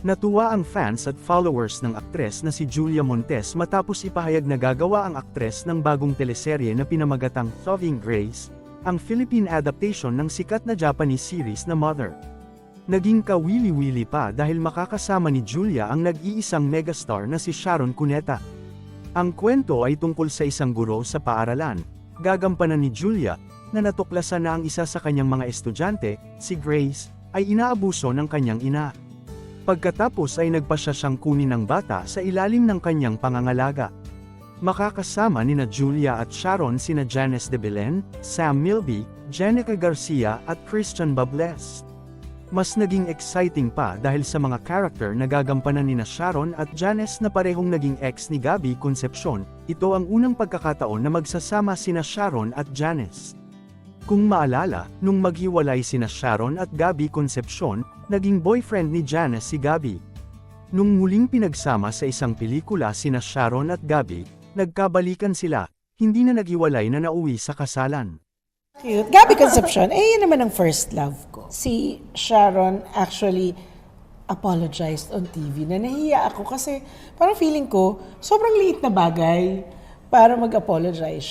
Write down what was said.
Natuwa ang fans at followers ng aktres na si Julia Montes matapos ipahayag na gagawa ang aktres ng bagong teleserye na pinamagatang Loving Grace, ang Philippine adaptation ng sikat na Japanese series na Mother. Naging kawili-wili pa dahil makakasama ni Julia ang nag-iisang megastar na si Sharon Cuneta. Ang kwento ay tungkol sa isang guro sa paaralan, gagampanan ni Julia, na natuklasan na ang isa sa kanyang mga estudyante, si Grace, ay inaabuso ng kanyang ina. Pagkatapos ay nagpasya siyang kunin ng bata sa ilalim ng kanyang pangangalaga. Makakasama nina Julia at Sharon sina Janice de Belen, Sam Milby, Jenica Garcia at Christian Bables. Mas naging exciting pa dahil sa mga character na gagampanan nina Sharon at Janice na parehong naging ex ni Gabby Concepcion, ito ang unang pagkakataon na magsasama sina Sharon at Janice. Kung maalala, nung maghiwalay sina Sharon at Gabby Concepcion, naging boyfriend ni Janice si Gabby. Nung muling pinagsama sa isang pelikula sina Sharon at Gabby, nagkabalikan sila, hindi na naghiwalay na nauwi sa kasalan. Cute. Gabby Concepcion, eh yun naman ang first love ko. Si Sharon actually apologized on TV na nahiya ako kasi parang feeling ko sobrang liit na bagay para mag-apologize siya.